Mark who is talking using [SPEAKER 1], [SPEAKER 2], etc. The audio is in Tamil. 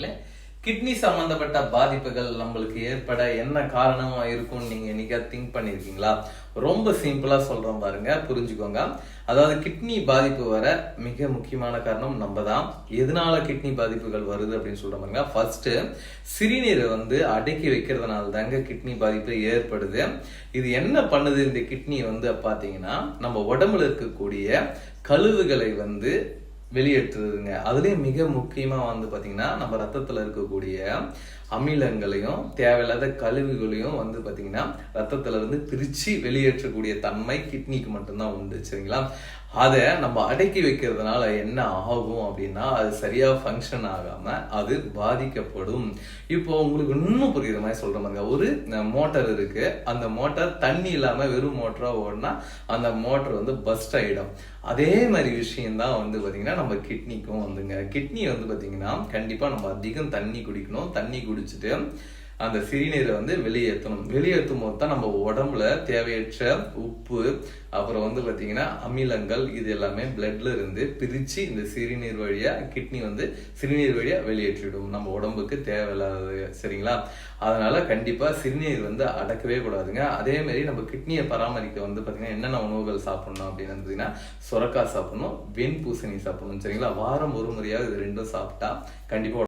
[SPEAKER 1] நண்பர்களே கிட்னி சம்பந்தப்பட்ட பாதிப்புகள் நம்மளுக்கு ஏற்பட என்ன காரணமா இருக்கும்னு நீங்க என்னைக்கா திங்க் பண்ணிருக்கீங்களா? ரொம்ப சிம்பிளா சொல்றோம் பாருங்க புரிஞ்சுக்கோங்க. அதாவது கிட்னி பாதிப்பு வர மிக முக்கியமான காரணம் நம்ம தான் எதனால கிட்னி பாதிப்புகள் வருது அப்படின்னு சொல்ற பாருங்க. ஃபர்ஸ்ட் சிறுநீரை வந்து அடக்கி வைக்கிறதுனால தாங்க கிட்னி பாதிப்பு ஏற்படுது. இது என்ன பண்ணுது இந்த கிட்னி வந்து பாத்தீங்கன்னா நம்ம உடம்புல இருக்கக்கூடிய கழுவுகளை வந்து வெளியேற்றுதுங்க. அதுலயும் மிக முக்கியமா வந்து பாத்தீங்கன்னா நம்ம ரத்தத்துல இருக்கக்கூடிய அமிலங்களையும் தேவையில்லாத கழிவுகளையும் வந்து பாத்தீங்கன்னா ரத்தத்துல இருந்து பிரிச்சு வெளியேற்றக்கூடிய தன்மை கிட்னிக்கு மட்டும்தான் உண்டு சரிங்களா? அதை நம்ம அடக்கி வைக்கிறதுனால என்ன ஆகும் அப்படின்னா அது சரியாக ஃபங்க்ஷன் ஆகாமல் அது பாதிக்கப்படும். இப்போ உங்களுக்கு இன்னும் புரியுற மாதிரி சொல்கிற மாதிரி ஒரு மோட்டார் இருக்குது அந்த மோட்டார் தண்ணி இல்லாமல் வெறும் மோட்டராக ஓடினா அந்த மோட்டர் வந்து பஸ்ட் ஆகிடும் அதே மாதிரி விஷயம் தான் வந்து பார்த்திங்கன்னா நம்ம கிட்னிக்கும் வந்துங்க. கிட்னி வந்து பார்த்திங்கன்னா கண்டிப்பாக நம்ம அதிகம் தண்ணி குடிக்கணும். தண்ணி குடிச்சிட்டு அந்த சிறுநீரை வந்து வெளியேற்றணும். வெளியேற்றும் போது தான் நம்ம உடம்புல தேவையற்ற உப்பு அப்புறம் வந்து பார்த்தீங்கன்னா அமிலங்கள் இது எல்லாமே பிளட்ல இருந்து பிரித்து இந்த சிறுநீர் வழியாக கிட்னி வந்து சிறுநீர் வழியாக வெளியேற்றிடும். நம்ம உடம்புக்கு தேவையில்லாதது சரிங்களா? அதனால கண்டிப்பாக சிறுநீர் வந்து அடக்கவே கூடாதுங்க. அதேமாரி நம்ம கிட்னியை பராமரிக்க வந்து பார்த்தீங்கன்னா என்னென்ன உணவுகள் சாப்பிடணும் அப்படின்னு பார்த்தீங்கன்னா சுரக்காய் சாப்பிடணும் வெண் பூசணி சாப்பிடணும் சரிங்களா? வாரம் ஒரு முறையாவது இது ரெண்டும் சாப்பிட்டா கண்டிப்பாக